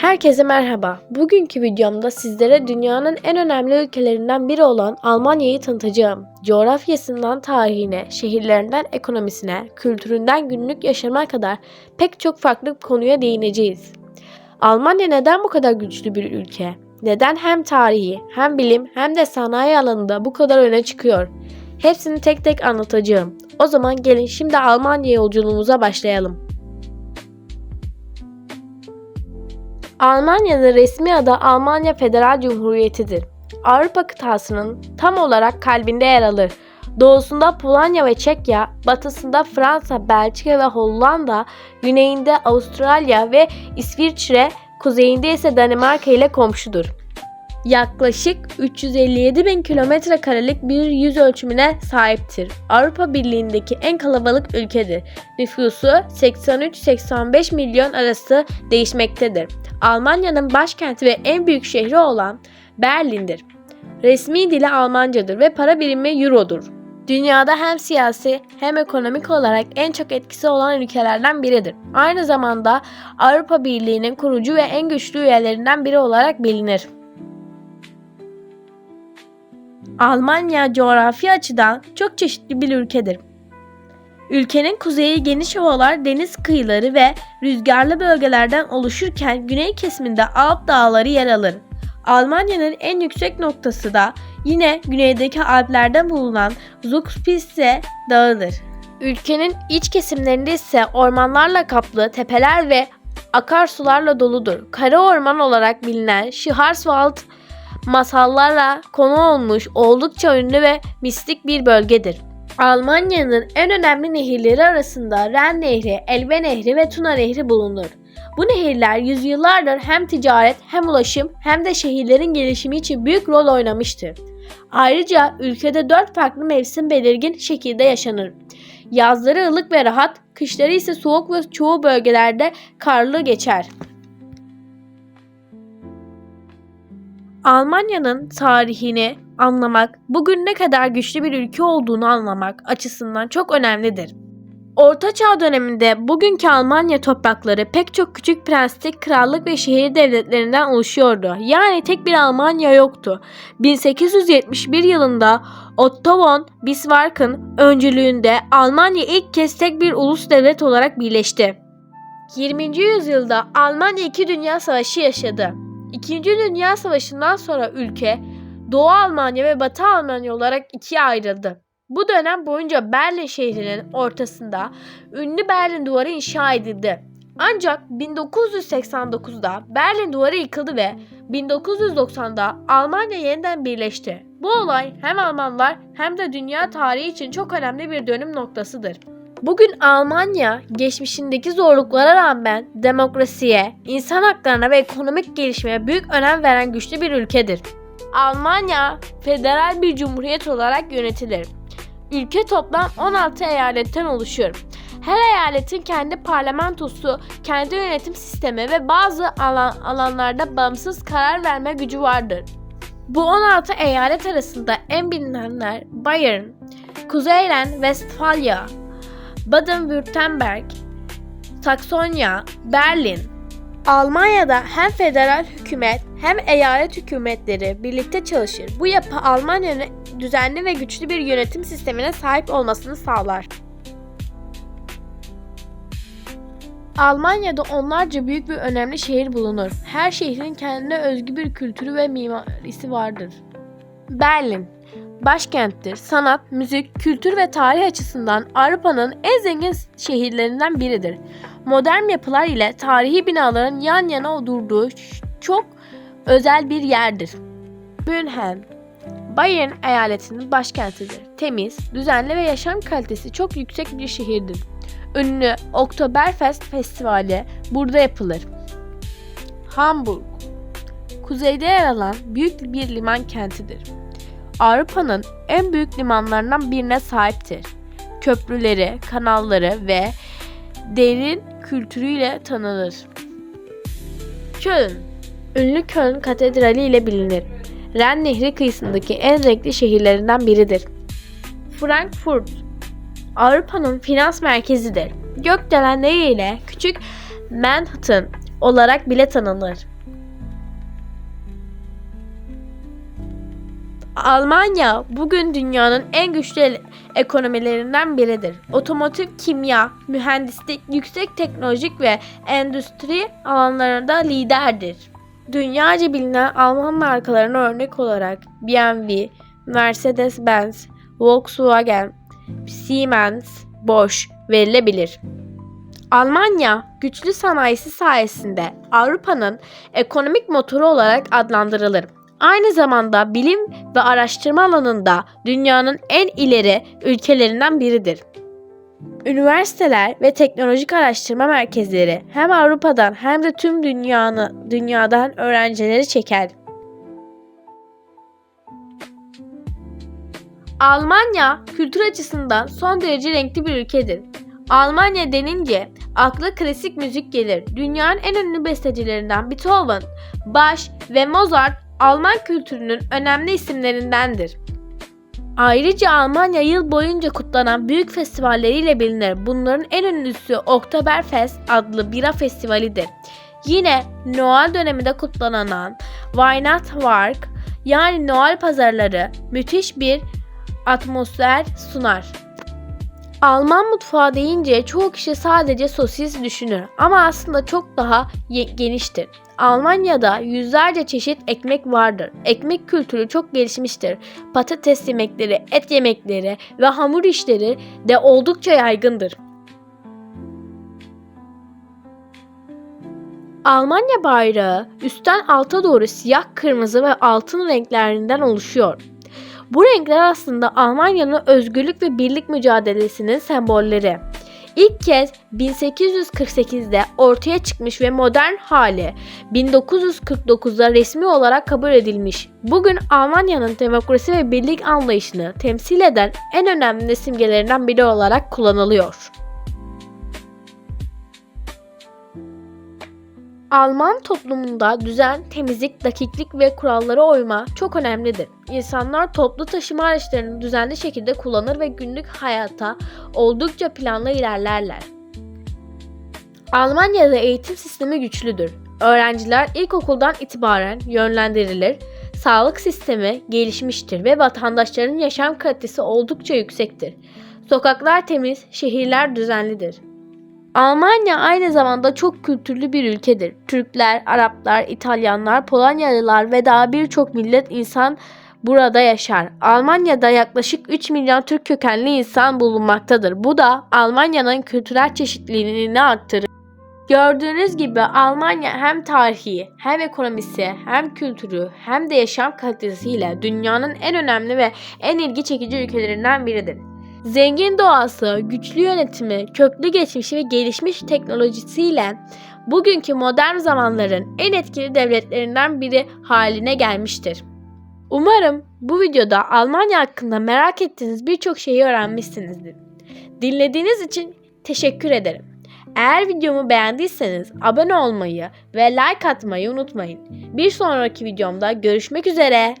Herkese merhaba. Bugünkü videomda sizlere dünyanın en önemli ülkelerinden biri olan Almanya'yı tanıtacağım. Coğrafyasından tarihine, şehirlerinden ekonomisine, kültüründen günlük yaşama kadar pek çok farklı konuya değineceğiz. Almanya neden bu kadar güçlü bir ülke? Neden hem tarihi, hem bilim, hem de sanayi alanında bu kadar öne çıkıyor? Hepsini tek tek anlatacağım. O zaman gelin şimdi Almanya yolculuğumuza başlayalım. Almanya'nın resmi adı Almanya Federal Cumhuriyeti'dir. Avrupa kıtasının tam olarak kalbinde yer alır. Doğusunda Polonya ve Çekya, batısında Fransa, Belçika ve Hollanda, güneyinde Avustralya ve İsviçre, kuzeyinde ise Danimarka ile komşudur. Yaklaşık 357 bin kilometre karelik bir yüz ölçümüne sahiptir. Avrupa Birliği'ndeki en kalabalık ülkedir. Nüfusu 83-85 milyon arası değişmektedir. Almanya'nın başkenti ve en büyük şehri olan Berlin'dir. Resmi dili Almancadır ve para birimi Euro'dur. Dünyada hem siyasi hem ekonomik olarak en çok etkisi olan ülkelerden biridir. Aynı zamanda Avrupa Birliği'nin kurucu ve en güçlü üyelerinden biri olarak bilinir. Almanya coğrafi açıdan çok çeşitli bir ülkedir. Ülkenin kuzeyi geniş ovalar, deniz kıyıları ve rüzgarlı bölgelerden oluşurken güney kesiminde Alp dağları yer alır. Almanya'nın en yüksek noktası da yine güneydeki Alplerden bulunan Zugspitze Dağı'dır. Ülkenin iç kesimlerinde ise ormanlarla kaplı tepeler ve akarsularla doludur. Kara orman olarak bilinen Schwarzwald masallarla konu olmuş oldukça ünlü ve mistik bir bölgedir. Almanya'nın en önemli nehirleri arasında Ren Nehri, Elbe Nehri ve Tuna Nehri bulunur. Bu nehirler yüzyıllardır hem ticaret hem ulaşım hem de şehirlerin gelişimi için büyük rol oynamıştır. Ayrıca ülkede dört farklı mevsim belirgin şekilde yaşanır. Yazları ılık ve rahat, kışları ise soğuk ve çoğu bölgelerde karlı geçer. Almanya'nın tarihini anlamak, bugün ne kadar güçlü bir ülke olduğunu anlamak açısından çok önemlidir. Orta Çağ döneminde bugünkü Almanya toprakları pek çok küçük prenslik, krallık ve şehir devletlerinden oluşuyordu. Yani tek bir Almanya yoktu. 1871 yılında Otto von Bismarck'ın öncülüğünde Almanya ilk kez tek bir ulus devlet olarak birleşti. 20. yüzyılda Almanya iki dünya savaşı yaşadı. İkinci Dünya Savaşı'ndan sonra ülke Doğu Almanya ve Batı Almanya olarak ikiye ayrıldı. Bu dönem boyunca Berlin şehrinin ortasında ünlü Berlin Duvarı inşa edildi. Ancak 1989'da Berlin Duvarı yıkıldı ve 1990'da Almanya yeniden birleşti. Bu olay hem Almanlar hem de dünya tarihi için çok önemli bir dönüm noktasıdır. Bugün Almanya geçmişindeki zorluklara rağmen demokrasiye, insan haklarına ve ekonomik gelişmeye büyük önem veren güçlü bir ülkedir. Almanya federal bir cumhuriyet olarak yönetilir. Ülke toplam 16 eyaletten oluşuyor. Her eyaletin kendi parlamentosu, kendi yönetim sistemi ve bazı alan, alanlarda bağımsız karar verme gücü vardır. Bu 16 eyalet arasında en bilinenler Bayern, Kuzeyren, Westfalia, Baden-Württemberg, Saksonya, Berlin. Almanya'da hem federal hükümet hem eyalet hükümetleri birlikte çalışır. Bu yapı Almanya'nın düzenli ve güçlü bir yönetim sistemine sahip olmasını sağlar. Almanya'da onlarca büyük ve önemli şehir bulunur. Her şehrin kendine özgü bir kültürü ve mimarisi vardır. Berlin başkenttir. Sanat, müzik, kültür ve tarih açısından Avrupa'nın en zengin şehirlerinden biridir. Modern yapılar ile tarihi binaların yan yana durduğu çok özel bir yerdir. München Bayern eyaletinin başkentidir. Temiz, düzenli ve yaşam kalitesi çok yüksek bir şehirdir. Ünlü Oktoberfest Festivali burada yapılır. Hamburg Kuzeyde yer alan büyük bir liman kentidir. Avrupa'nın en büyük limanlarından birine sahiptir. Köprüleri, kanalları ve derin kültürüyle tanınır. Köln Ünlü Köln Katedrali ile bilinir. Ren Nehri kıyısındaki en renkli şehirlerinden biridir. Frankfurt Avrupa'nın finans merkezidir. Gökdelenleri ile küçük Manhattan olarak bile tanınır. Almanya bugün dünyanın en güçlü ekonomilerinden biridir. Otomotiv, kimya, mühendislik, yüksek teknolojik ve endüstri alanlarında liderdir. Dünyaca bilinen Alman markalarına örnek olarak BMW, Mercedes-Benz, Volkswagen, Siemens, Bosch verilebilir. Almanya güçlü sanayisi sayesinde Avrupa'nın ekonomik motoru olarak adlandırılır. Aynı zamanda bilim ve araştırma alanında dünyanın en ileri ülkelerinden biridir. Üniversiteler ve teknolojik araştırma merkezleri hem Avrupa'dan hem de tüm dünyanı, dünyadan öğrencileri çeker. Almanya kültür açısından son derece renkli bir ülkedir. Almanya denince akla klasik müzik gelir. Dünyanın en ünlü bestecilerinden Beethoven, Bach ve Mozart Alman kültürünün önemli isimlerindendir. Ayrıca Almanya yıl boyunca kutlanan büyük festivalleriyle bilinir. Bunların en ünlüsü Oktoberfest adlı bira festivalidir. Yine Noel döneminde kutlanan Weihnachtsmarkt yani Noel pazarları müthiş bir atmosfer sunar. Alman mutfağı deyince çoğu kişi sadece sosis düşünür ama aslında çok daha geniştir. Almanya'da yüzlerce çeşit ekmek vardır. Ekmek kültürü çok gelişmiştir. Patates yemekleri, et yemekleri ve hamur işleri de oldukça yaygındır. Almanya bayrağı üstten alta doğru siyah, kırmızı ve altın renklerinden oluşuyor. Bu renkler aslında Almanya'nın özgürlük ve birlik mücadelesinin sembolleri. İlk kez 1848'de ortaya çıkmış ve modern hali 1949'da resmi olarak kabul edilmiş. Bugün Almanya'nın demokrasi ve birlik anlayışını temsil eden en önemli simgelerinden biri olarak kullanılıyor. Alman toplumunda düzen, temizlik, dakiklik ve kurallara uyma çok önemlidir. İnsanlar toplu taşıma araçlarını düzenli şekilde kullanır ve günlük hayata oldukça planlı ilerlerler. Almanya'da eğitim sistemi güçlüdür. Öğrenciler ilkokuldan itibaren yönlendirilir, sağlık sistemi gelişmiştir ve vatandaşların yaşam kalitesi oldukça yüksektir. Sokaklar temiz, şehirler düzenlidir. Almanya aynı zamanda çok kültürlü bir ülkedir. Türkler, Araplar, İtalyanlar, Polonyalılar ve daha birçok millet insan burada yaşar. Almanya'da yaklaşık 3 milyon Türk kökenli insan bulunmaktadır. Bu da Almanya'nın kültürel çeşitliliğini arttırır. Gördüğünüz gibi Almanya hem tarihi, hem ekonomisi, hem kültürü, hem de yaşam kalitesiyle dünyanın en önemli ve en ilgi çekici ülkelerinden biridir. Zengin doğası, güçlü yönetimi, köklü geçmişi ve gelişmiş teknolojisiyle bugünkü modern zamanların en etkili devletlerinden biri haline gelmiştir. Umarım bu videoda Almanya hakkında merak ettiğiniz birçok şeyi öğrenmişsinizdir. Dinlediğiniz için teşekkür ederim. Eğer videomu beğendiyseniz abone olmayı ve like atmayı unutmayın. Bir sonraki videomda görüşmek üzere.